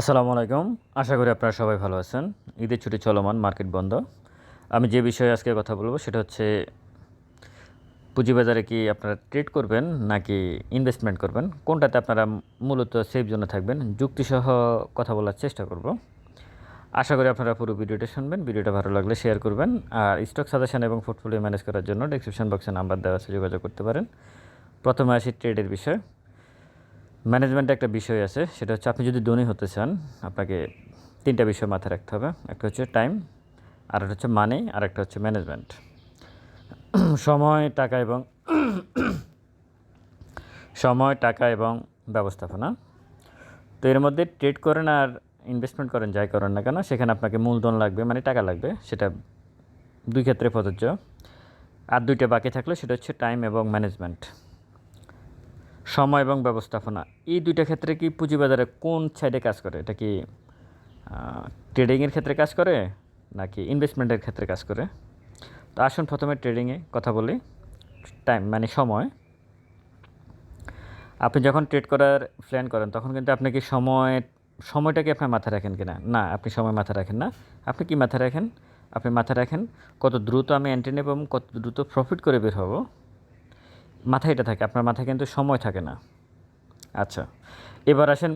আসসালামু আলাইকুম। আশা করি আপনারা সবাই ভালো আছেন। ঈদের ছুটি চলমান মার্কেট বন্ধ। আমি যে বিষয়ে আজকে কথা বলব সেটা হচ্ছে, পুঁজিবাজারে কি আপনারা ট্রেড করবেন নাকি ইনভেস্টমেন্ট করবেন? কোনটাতে আপনারা মূলত সেফ জন্য থাকবেন? যুক্তিসহ কথা বলার চেষ্টা করব। আশা করি আপনারা পুরো ভিডিওটা শুনবেন। ভিডিওটা ভালো লাগলে শেয়ার করবেন। আর স্টক সাজেশন এবং পোর্টফোলিও ম্যানেজ করার জন্য ডিসক্রিপশন বক্সে নাম্বার দেওয়া আছে, যোগাযোগ করতে পারেন। প্রথমে আসি ট্রেডের বিষয়। ম্যানেজমেন্টে একটা বিষয় আছে, সেটা হচ্ছে আপনি যদি ধনী হতে চান, আপনাকে তিনটা বিষয় মাথায় রাখতে হবে। একটা হচ্ছে টাইম আর একটা হচ্ছে মানি আর একটা হচ্ছে ম্যানেজমেন্ট সময়, টাকা এবং সময়, টাকা এবং ব্যবস্থাপনা। তো এর মধ্যে ট্রেড করেন আর ইনভেস্টমেন্ট করেন, যাই করেন না কেন, সেখানে আপনাকে মূলধন লাগবে মানে টাকা লাগবে, সেটা দুই ক্ষেত্রে প্রযোজ্য। আর দুইটা বাকি থাকলে সেটা হচ্ছে টাইম এবং ম্যানেজমেন্ট সময় এবং ব্যবস্থাপনা। এই দুইটা ক্ষেত্রে কি পুঁজিবাজারে কোন সাইডে কাজ করে? এটা কি ট্রেডিংয়ের ক্ষেত্রে কাজ করে, নাকি ইনভেস্টমেন্টের ক্ষেত্রে কাজ করে? তো আসুন প্রথমে ট্রেডিংয়ে কথা বলি। টাইম মানে সময়। আপনি যখন ট্রেড করার প্ল্যান করেন, তখন কিন্তু আপনি কি সময় সময়টাকে আপনার মাথায় রাখেন কিনা? না, আপনি সময় মাথায় রাখেন না। আপনি কি মাথায় রাখেন? আপনি মাথায় রাখেন, কত দ্রুত আমি এন্ট্রি নেব এবং কত দ্রুত প্রফিট করে বের হব। মাথায় এটা থাকে, আপনার মাথায় কিন্তু সময় থাকে না। আচ্ছা এবার আসেন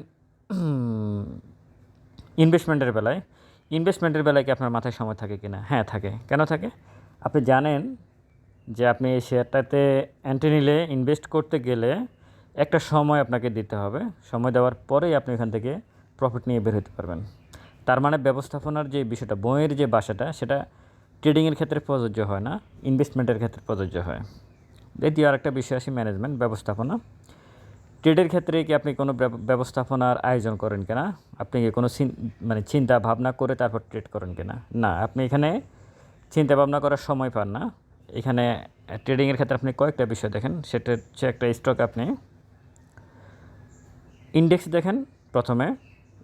ইনভেস্টমেন্টের বেলায়। ইনভেস্টমেন্টের বেলায় কি আপনার মাথায় সময় থাকে কি না হ্যাঁ থাকে। কেন থাকে? আপনি জানেন যে আপনি এই শেয়ারটাতে এন্ট্রি নিলে ইনভেস্ট করতে গেলে একটা সময় আপনাকে দিতে হবে। সময় দেওয়ার পরেই আপনি এখান থেকে প্রফিট নিয়ে বের হতে পারবেন। তার মানে ব্যবস্থাপনার যে বিষয়টা, বইয়ের যে বাসাটা, সেটা ট্রেডিংয়ের ক্ষেত্রে প্রযোজ্য হয় না ইনভেস্টমেন্টের ক্ষেত্রে প্রযোজ্য হয়। দ্বিতীয় আরেকটা বিষয় আসি ম্যানেজমেন্ট ব্যবস্থাপনা। ট্রেডের ক্ষেত্রে কি আপনি কোনো ব্যবস্থাপনার আয়োজন করেন কিনা? আপনি কি কোনো মানে চিন্তা ভাবনা করে তারপর ট্রেড করেন কিনা? না, আপনি এখানে চিন্তা ভাবনা করার সময় পান না। এখানে ট্রেডিংয়ের ক্ষেত্রে আপনি কয়েকটা বিষয় দেখেন। সেটা হচ্ছে একটা স্টক আপনি ইন্ডেক্স দেখেন প্রথমে।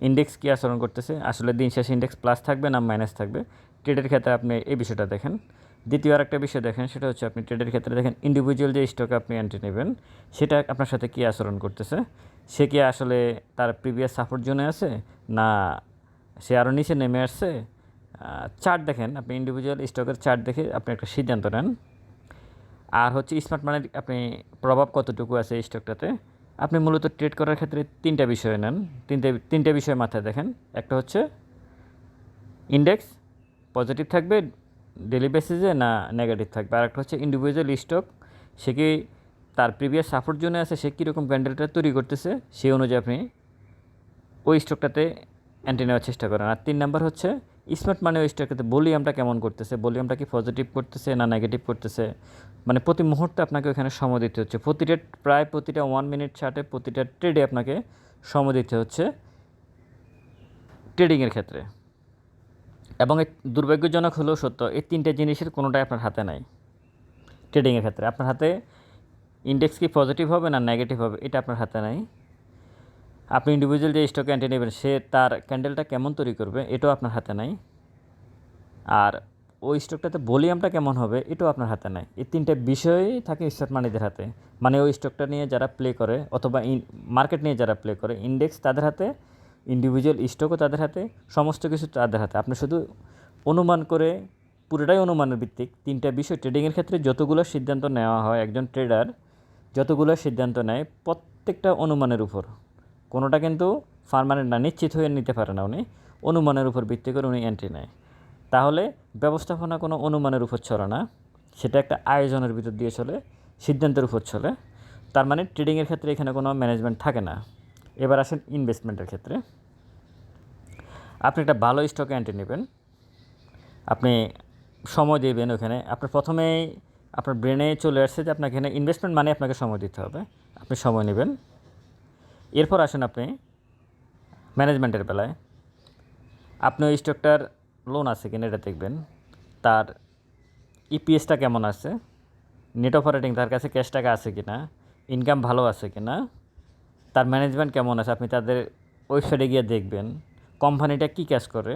ইন্ডেক্স কী আচরণ করতেছে? আসলে দিন শেষে ইন্ডেক্স প্লাস থাকবে না মাইনাস থাকবে? ট্রেডের ক্ষেত্রে আপনি এই বিষয়টা দেখেন। দ্বিতীয় আরেকটা বিষয় দেখেন, সেটা হচ্ছে আপনি ট্রেডের ক্ষেত্রে দেখেন ইন্ডিভিজুয়াল যে স্টক আপনি এন্ট্রি নেবেন, সেটা আপনার সাথে কী আচরণ করতেছে? সে কি আসলে তার প্রিভিয়াস সাপোর্ট জোনে আছে? না, সে আরও নিচে নেমে আসছে? চার্ট দেখেন, আপনি ইন্ডিভিজুয়াল স্টকের চার্ট দেখে আপনি একটা সিদ্ধান্ত নেন। আর হচ্ছে স্মার্ট মানির আপনি প্রভাব কতটুকু আছে এই স্টকটাতে আপনি মূলত ট্রেড করার ক্ষেত্রে তিনটা বিষয় নেন। তিনটে তিনটে বিষয় মাথায় দেখেন। একটা হচ্ছে ইন্ডেক্স পজিটিভ থাকবে ডেলি বেসিসে না নেগেটিভ থাকবে? আর একটা হচ্ছে ইন্ডিভিজুয়াল স্টক সে কি তার প্রিভিয়াস সাপোর্ট জোনে আছে, সে কীরকম ক্যান্ডেলটা তৈরি করতেছে, সেই অনুযায়ী আপনি ওই স্টকটাতে অ্যান্টি নেওয়ার চেষ্টা করেন। আর তিন নাম্বার হচ্ছে স্মার্ট মানে ওই স্টকটাতে ভলিউমটা কেমন করতেছে? ভলিউমটা কি পজিটিভ করতেছে না নেগেটিভ করতেছে? মানে প্রতি মুহূর্তে আপনাকে ওখানে সময় দিতে হচ্ছে। প্রতিটা প্রায় প্রতিটা ওয়ান মিনিট চার্টে প্রতিটা ট্রেডে আপনাকে সময় দিতে হচ্ছে ট্রেডিংয়ের ক্ষেত্রে। এবং দুর্ভাগ্যজনক হলেও সত্য, এই তিনটে জিনিসের কোনোটাই আপনার হাতে নাই ট্রেডিংয়ের ক্ষেত্রে। আপনার হাতে ইন্ডেক্স কি পজিটিভ হবে না নেগেটিভ হবে, এটা আপনার হাতে নাই। আপনি ইন্ডিভিজুয়াল যে স্টকে এন্ট্রি নেবেন, সে তার ক্যান্ডেলটা কেমন তৈরি করবে, এটাও আপনার হাতে নাই। আর ওই স্টকটাতে ভলিউমটা কেমন হবে, এটাও আপনার হাতে নাই। এই তিনটে বিষয়ই থাকে স্টক মানিদের হাতে। মানে ওই স্টকটা নিয়ে যারা প্লে করে, অথবা মার্কেট নিয়ে যারা প্লে করে ইন্ডেক্স তাদের হাতে ইন্ডিভিজুয়াল স্টকও তাদের হাতে, সমস্ত কিছু তাদের হাতে। আপনি শুধু অনুমান করে, পুরোটাই অনুমানের ভিত্তিক। তিনটা বিষয় ট্রেডিংয়ের ক্ষেত্রে যতগুলো সিদ্ধান্ত নেওয়া হয়, একজন ট্রেডার যতগুলো সিদ্ধান্ত নেয়, প্রত্যেকটা অনুমানের উপর। কোনোটা কিন্তু পারমানেন্ট না, নিশ্চিত হয়ে নিতে পারে না উনি। অনুমানের উপর ভিত্তি করে উনি এন্ট্রি নেয়। তাহলে ব্যবস্থাপনা কোনো অনুমানের উপর চলে না। সেটা একটা আয়োজনের ভিতর দিয়ে চলে, সিদ্ধান্তের উপর চলে। তার মানে ট্রেডিংয়ের ক্ষেত্রে এখানে কোনো ম্যানেজমেন্ট থাকে না। এবার আসেন ইনভেস্টমেন্টের ক্ষেত্রে। আপনি একটা ভালো স্টকে এন্ট্রি নেবেন। আপনি সময় দেবেন ওখানে। আপনার প্রথমেই আপনার ব্রেনে চলে আসছে যে আপনাকে এখানে ইনভেস্টমেন্ট মানে আপনাকে সময় দিতে হবে। আপনি সময় নেবেন। এরপর আসেন আপনি ম্যানেজমেন্টের বেলায়। আপনি ওই স্টকটার লোন আছে কিনা এটা দেখবেন। তার ইপিএসটা কেমন আছে? নেট অপারেটিং তার কাছে ক্যাশ টাকা আছে কিনা? ইনকাম ভালো আছে কিনা? তার ম্যানেজমেন্ট কেমন আছে? আপনি তাদের ওয়েবসাইটে গিয়ে দেখবেন। কোম্পানিটা কী কাজ করে?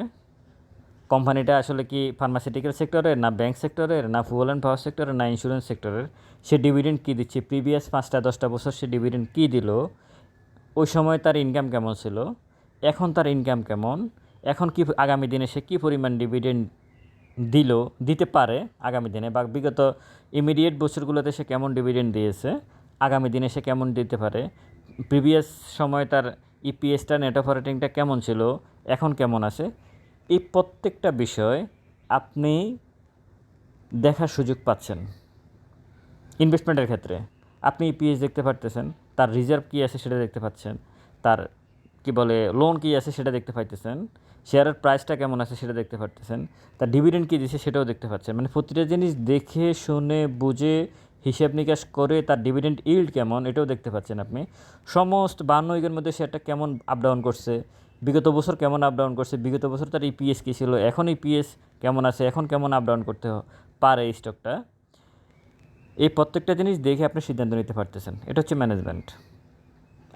কোম্পানিটা আসলে কি ফার্মাসিউটিক্যাল সেক্টরের না ব্যাংক সেক্টরের না ফুয়েল অ্যান্ড পাওয়ার সেক্টরের না ইন্স্যুরেন্স সেক্টরের সে ডিভিডেন্ড কী দিচ্ছে? প্রিভিয়াস পাঁচটা, দশটা বছর সে ডিভিডেন্ড কী দিল? ওই সময় তার ইনকাম কেমন ছিল? এখন তার ইনকাম কেমন? এখন কি আগামী দিনে সে কী পরিমাণ ডিভিডেন্ড দিল, দিতে পারে আগামী দিনে? বা বিগত ইমিডিয়েট বছরগুলোতে সে কেমন ডিভিডেন্ড দিয়েছে? আগামী দিনে সে কেমন দিতে পারে? প্রিভিয়াস সময় তার ইপিএসটা নেট অপারেটিংটা কেমন ছিল? এখন কেমন আছে? এই প্রত্যেকটা বিষয় আপনি দেখার সুযোগ পাচ্ছেন। ইনভেস্টমেন্টের ক্ষেত্রে। আপনি ইপিএস দেখতে পারতেছেন। তার রিজার্ভ কী আছে সেটা দেখতে পাচ্ছেন। তার কি বলে লোন কী আছে সেটা দেখতে পাইতেছেন। শেয়ারের প্রাইসটা কেমন আছে সেটা দেখতে পারতেছেন। তার ডিভিডেন্ড কী দিচ্ছে সেটাও দেখতে পাচ্ছেন। মানে প্রতিটা জিনিস দেখে, শুনে, বুঝে হিসাব নিকাশ করে তার ডিভিডেন্ড ইল্ড কেমন এটাও দেখতে পাচ্ছেন আপনি। সমস্ত বান্ন উইকের মধ্যে শেয়ারটা কেমন আপ ডাউন করছে? বিগত বছর কেমন আপ ডাউন করছে? বিগত বছর তার ইপিএস কী ছিল? এখন ইপিএস কেমন আছে? এখন কেমন আপ ডাউন করতে পারে এই স্টকটা এই প্রত্যেকটা জিনিস দেখে আপনি সিদ্ধান্ত নিতে পারতেছেন। এটা হচ্ছে ম্যানেজমেন্ট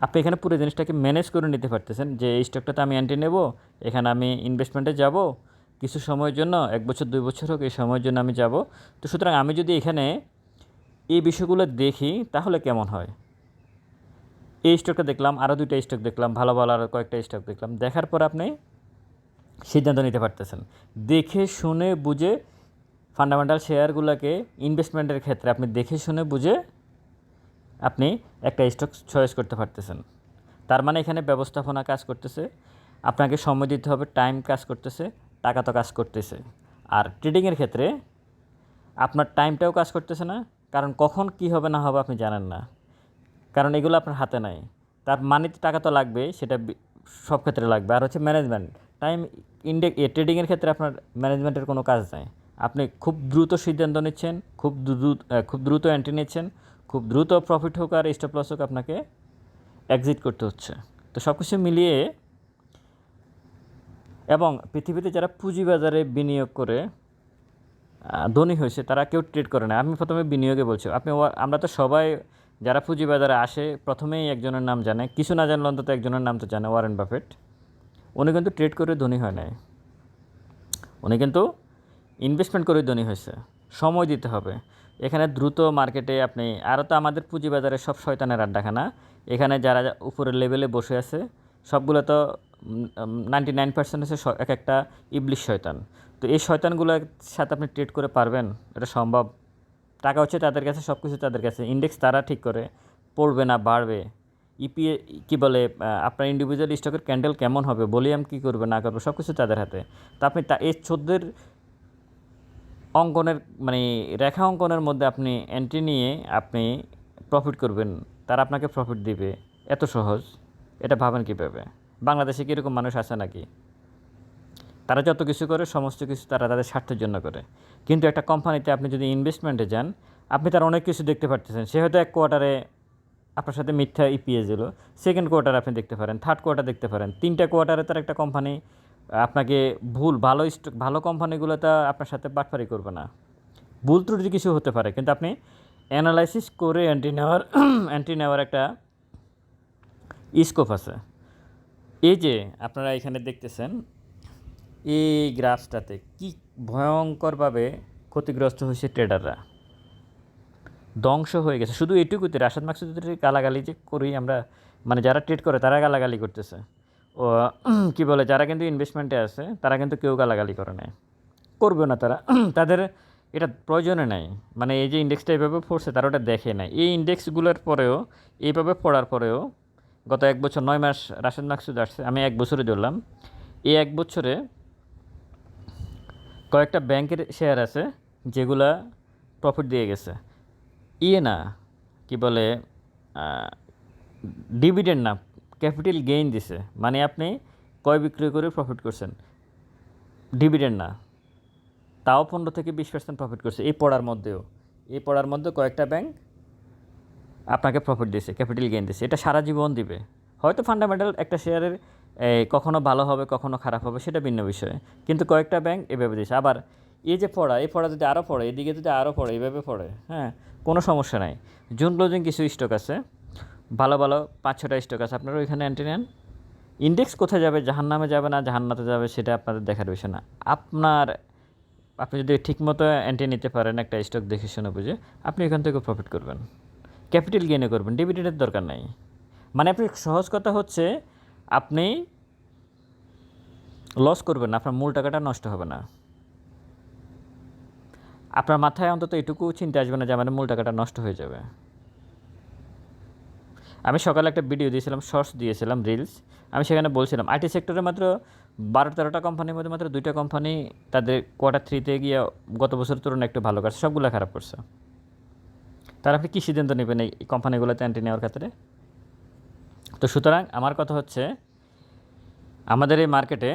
আপনি এখানে পুরো জিনিসটাকে ম্যানেজ করে নিতে পারতেছেন যে এই স্টকটাতে আমি অ্যান্টি নেব, এখানে আমি ইনভেস্টমেন্টে যাব, কিছু সময়ের জন্য, এক বছর, দুই বছর হোক, এই সময়ের জন্য আমি যাব। তো সুতরাং আমি যদি এখানে এই বিষয়গুলো দেখি, তাহলে কেমন হয়? এই স্টকটা দেখলাম আরও দুইটা স্টক দেখলাম, ভালো ভালো আরও কয়েকটা স্টক দেখলাম। দেখার পর আপনি সিদ্ধান্ত নিতে পারতেছেন। দেখে, শুনে, বুঝে ফান্ডামেন্টাল শেয়ারগুলোকে ইনভেস্টমেন্টের ক্ষেত্রে আপনি দেখে, শুনে, বুঝে আপনি একটা স্টক চয়েস করতে পারতেছেন। তার মানে এখানে ব্যবস্থাপনা কাজ করতেছে, আপনাকে সময় দিতে হবে টাইম কাজ করতেছে, টাকা তো কাজ করতেছে। আর ট্রেডিংয়ের ক্ষেত্রে আপনার টাইমটাও কাজ করতেছে না কারণ কখন কি হবে না হবে আপনি জানেন না। কারণ এগুলো আপনার হাতে নাই। তার মানিতে টাকা তো লাগবে সেটা সব ক্ষেত্রে লাগবে। আর হচ্ছে ম্যানেজমেন্ট টাইম ইন্ডেক ট্রেডিংয়ের ক্ষেত্রে আপনার ম্যানেজমেন্টের কোনো কাজ নাই। আপনি খুব দ্রুত সিদ্ধান্ত নিচ্ছেন, খুব দ্রুত খুব দ্রুত এন্ট্রি নিচ্ছেন, খুব দ্রুত প্রফিট হোক আর স্টপ লস হোক আপনাকে এক্সিট করতে হচ্ছে। তো সব কিছু মিলিয়ে এবং পৃথিবীতে যারা পুঁজিবাজারে বিনিয়োগ করে ধনী হয়েছে, তারা কেউ ট্রেড করে না। আমি প্রথমে বিনিয়োগে বলছি, আপনি আমরা তো সবাই যারা পুঁজিবাজারে আসে, প্রথমেই একজনের নাম জানে। কিছু না জানলে অন্তত একজনের নাম তো জানে, ওয়ারেন বাফেট। উনি কিন্তু ট্রেড করে ধনী হয় নাই। উনি কিন্তু ইনভেস্টমেন্ট করে ধনী হয়েছে। সময় দিতে হবে। এখানে দ্রুত মার্কেটে আপনি আরও তো আমাদের পুঁজিবাজারে সব শয়তানের আড্ডাখানা। এখানে যারা উপরের লেভেলে বসে আছে, সবগুলো তো নাইনটি নাইন পার্সেন্ট হচ্ছে এক একটা ইবলিশ শয়তান। তো এই শয়তানগুলোর সাথে আপনি ট্রেড করে পারবেন, এটা সম্ভব। টাকা হচ্ছে তাদের কাছে সব কিছু তাদের কাছে। ইন্ডেক্স তারা ঠিক করে, পড়বে না, বাড়বে। ইপিএ কী বলে আপনার ইন্ডিভিজুয়াল স্টকের ক্যান্ডেল কেমন হবে ভলিউম কী করবে, না করবে সব কিছু তাদের হাতে। তা আপনি তা, এই চোদ্দের অঙ্কনের মানে রেখা অঙ্কনের মধ্যে আপনি এন্ট্রি নিয়ে আপনি প্রফিট করবেন, তারা আপনাকে প্রফিট দিবে। এত সহজ, এটা ভাবেন কীভাবে? বাংলাদেশে কীরকম মানুষ আছে নাকি? তারা যত কিছু করে, সমস্ত কিছু তারা তাদের স্বার্থের জন্য করে। কিন্তু একটা কোম্পানিতে আপনি যদি ইনভেস্টমেন্টে যান, আপনি তার অনেক কিছু দেখতে পারতেছেন। সে হয়তো এক কোয়ার্টারে আপনার সাথে মিথ্যা ইপিএস দিল সেকেন্ড কোয়ার্টার আপনি দেখতে পারেন থার্ড কোয়ার্টার দেখতে পারেন। তিনটা কোয়ার্টারে তার একটা কোম্পানি আপনাকে ভুল, ভালো স্টক ভালো কোম্পানিগুলো তা আপনার সাথে বাটফারি করবে না। ভুল ত্রুটি কিছু হতে পারে, কিন্তু আপনি অ্যানালাইসিস করে অ্যান্টি নেওয়ার অ্যান্টি নেওয়ার একটা স্কোপ আছে। এই যে, আপনারা এখানে দেখতেছেন এই গ্রাফটাতে কি ভয়ঙ্করভাবে ক্ষতিগ্রস্ত হয়েছে ট্রেডাররা ধ্বংস হয়ে গেছে। শুধু এটুকুতে, রাশাদ মাকসুদের গালাগালি যে করি আমরা মানে যারা ট্রেড করে, তারা গালাগালি করতেছে। ও, কি বলে, যারা কিন্তু ইনভেস্টমেন্টে আছে, তারা কিন্তু কেউ গালাগালি করে না করবে না তারা। তাদের এটা প্রয়োজনে নাই। মানে এই যে ইন্ডেক্সটা এইভাবে পড়ছে, তারা ওটা দেখে নাই। এই ইন্ডেক্সগুলোর পরেও, এইভাবে পড়ার পরেও, গত এক বছর, নয় মাস রাশাদ মাকসুদ আসছে, আমি এক বছরে ধরলাম। এই এক বছরে কয়েকটা ব্যাংকের শেয়ার আছে যেগুলা প্রফিট দিয়ে গেছে। ইয়ে না, কি বলে ডিভিডেন্ড না ক্যাপিটাল গেইন দিছে। মানে আপনি কয় বিক্রয় করে প্রফিট করছেন? ডিভিডেন্ড না। তাও পনেরো থেকে বিশ পার্সেন্ট প্রফিট করছে এই পড়ার মধ্যেও। এই পড়ার মধ্যে কয়েকটা ব্যাংক আপনাকে প্রফিট দিয়েছে ক্যাপিটাল গেইন দিয়েছে। এটা সারা জীবন দিবে। হয়তো ফান্ডামেন্টাল একটা শেয়ারের কখনো ভালো হবে, কখনো খারাপ হবে, সেটা ভিন্ন বিষয়। কিন্তু কয়েকটা ব্যাংক এভাবে দিয়েছে। আবার এই যে পড়া, এই পড়া যদি আরও পড়ে, এদিকে যদি আরও পড়ে এইভাবে পড়ে হ্যাঁ কোনো সমস্যা নাই। জুন ক্লোজিং কিছু স্টক আছে। ভালো ভালো পাঁচ ছটা স্টক আছে। আপনারা ওইখানে অ্যান্টি নেন। ইন্ডেক্স কোথায় যাবে, জাহান্নামে যাবে না, জাহান্নাতে যাবে, সেটা আপনাদের দেখার বিষয় না। আপনার, আপনি যদি ঠিকমতো অ্যান্টি নিতে পারেন একটা স্টক দেখে শুনে বুঝে, আপনি এখান থেকে প্রফিট করবেন। ক্যাপিটাল গেনে করবেন। ডিভিডেন্ডের দরকার নাই। মানে আপনি সহজ কথা হচ্ছে আপনি লস করবেন না, আপনার মূল টাকাটা নষ্ট হবে না। আপনার মাথায় অন্তত এটুকু চিন্তা আসবে না যে আমার মূল টাকাটা নষ্ট হয়ে যাবে। আমি সকালে একটা ভিডিও দিয়েছিলাম শর্টস দিয়েছিলাম রিলস আমি সেখানে বলছিলাম আইটি সেক্টরে মাত্র বারো তেরোটা কোম্পানির মধ্যে মাত্র দুইটা কোম্পানি তাদের কোয়ার্টার থ্রিতে গিয়ে গত বছরের তুলনায় একটু ভালো করছে সবগুলো খারাপ করছে। তার আপনি কী সিদ্ধান্ত নেবেন এই কোম্পানিগুলোতে এন্ট্রি নেওয়ার ক্ষেত্রে? তো সুতরাং আমার কথা হচ্ছে, আমাদের এই মার্কেটে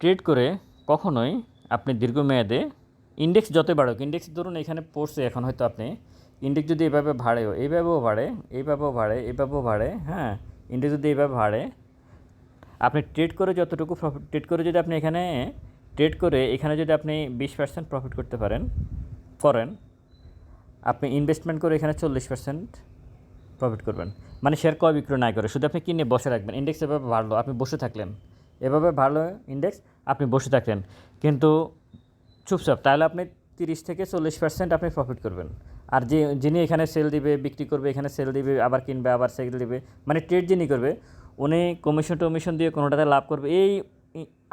ট্রেড করে কখনোই আপনি দীর্ঘমেয়াদে ইন্ডেক্স যতই বাড়ুক ইন্ডেক্স ধরুন এখানে পড়ছে এখন হয়তো আপনি ইন্ডেক্স যদি এভাবে ভাড়েও এইভাবেও বাড়ে এইভাবেও বাড়ে এইভাবেও বাড়ে হ্যাঁ ইন্ডেক্স যদি এইভাবে বাড়ে, আপনি ট্রেড করে যতটুকু প্রফিট ট্রেড করে যদি আপনি এখানে ট্রেড করে এখানে যদি আপনি বিশ পার্সেন্ট প্রফিট করতে পারেন, করেন, আপনি ইনভেস্টমেন্ট করে এখানে চল্লিশ পার্সেন্ট প্রফিট করবেন। মানে শেয়ার ক্রয় বিক্রয় না করে, শুধু আপনি কিনে বসে রাখবেন। ইন্ডেক্স এভাবে বাড়লো, আপনি বসে থাকলেন। এভাবে বাড়লো ইন্ডেক্স আপনি বসে থাকলেন। কিন্তু চুপচাপ, তাহলে আপনি তিরিশ থেকে চল্লিশ পার্সেন্ট আপনি প্রফিট করবেন। আর যে, যিনি এখানে সেল দিবে, বিক্রি করবে, এখানে সেল দিবে, আবার কিনবে, আবার সেল দিবে মানে ট্রেড যিনি করবে, উনি কমিশন টমিশন দিয়ে কোনোটাতে লাভ করবে। এই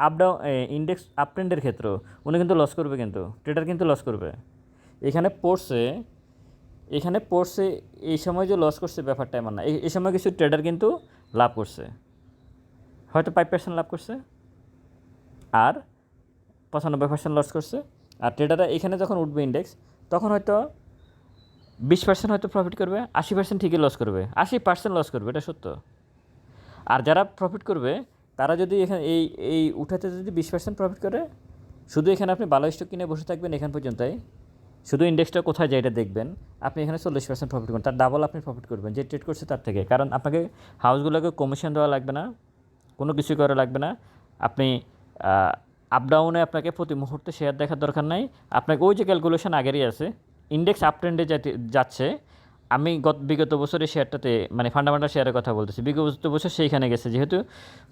আপ ডাউন ইন্ডেক্স আপ ট্রেন্ডের ক্ষেত্রেও উনি কিন্তু লস করবে কিন্তু ট্রেডার কিন্তু লস করবে। এখানে পড়ছে এখানে পড়ছে, এই সময় যে লস করছে ব্যাপারটা এমন না। এই- সময় কিছু ট্রেডার কিন্তু লাভ করছে। হয়তো ফাইভ পার্সেন্ট লাভ করছে, আর পঁচানব্বই পার্সেন্ট লস করছে। আর ট্রেডাররা এখানে যখন উঠবে ইন্ডেক্স তখন হয়তো বিশ পার্সেন্ট হয়তো প্রফিট করবে, আশি পার্সেন্ট ঠিকই লস করবে। আশি পার্সেন্ট লস করবে, এটা সত্য। আর যারা প্রফিট করবে, তারা যদি এখানে এই এই উঠাতে যদি বিশ পার্সেন্ট প্রফিট করে, শুধু এখানে আপনি ভালো স্টক কিনে বসে থাকবেন এখান পর্যন্তই। শুধু ইন্ডেক্সটা কোথায় যায় এটা দেখবেন। আপনি এখানে চল্লিশ পার্সেন্ট প্রফিট করবেন, তার ডাবল আপনি প্রফিট করবেন, যে ট্রেড করছে তার থেকে। কারণ আপনাকে হাউসগুলোকে কমিশন দেওয়া লাগবে না, কোনো কিছু করা লাগবে না। আপনি আপ ডাউনে আপনাকে প্রতি মুহূর্তে শেয়ার দেখার দরকার নাই। আপনাকে ওই যে ক্যালকুলেশন আগেরই আছে ইন্ডেক্স আপ ট্রেন্ডে যাচ্ছে আমি গত, বিগত বছরের শেয়ারটাতে মানে ফান্ডামেন্টাল শেয়ারের কথা বলতেছি, বিগত বছর সেইখানে গেছে। যেহেতু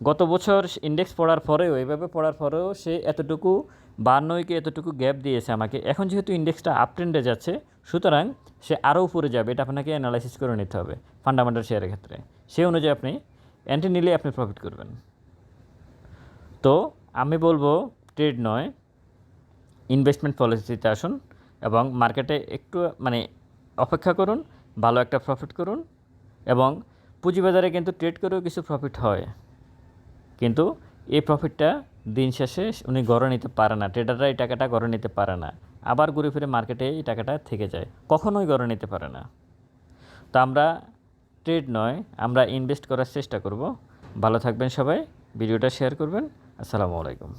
গত বছর ইন্ডেক্স পড়ার পরেও এইভাবে পড়ার পরেও সে এতটুকু বান্নয়কে এতটুকু গ্যাপ দিয়েছে আমাকে। এখন যেহেতু ইন্ডেক্সটা আপ ট্রেন্ডে যাচ্ছে, সুতরাং সে আরও উপরে যাবে। এটা আপনাকে অ্যানালাইসিস করে নিতে হবে ফান্ডামেন্টাল শেয়ারের ক্ষেত্রে। সেই অনুযায়ী আপনি অ্যান্টি নিলে আপনি প্রফিট করবেন। তো আমি বলব ট্রেড নয় ইনভেস্টমেন্ট পলিসিতে আসুন এবং মার্কেটে একটু মানে অপেক্ষা করুন। ভালো একটা প্রফিট করুন এবং পুঁজিবাজারে কিন্তু ট্রেড করেও কিছু প্রফিট হয়। কিন্তু এই প্রফিটটা দিন শেষে উনি গড়ে নিতে পারে না ট্রেডাররা এই টাকাটা গড়ে নিতে পারে না। আবার ঘুরে ফিরে মার্কেটে এই টাকাটা থেকে যায়, কখনোই গড়ে নিতে পারে না। তো আমরা ট্রেড নয়, আমরা ইনভেস্ট করার চেষ্টা করব। ভালো থাকবেন সবাই, ভিডিওটা শেয়ার করবেন। আসসালামু আলাইকুম।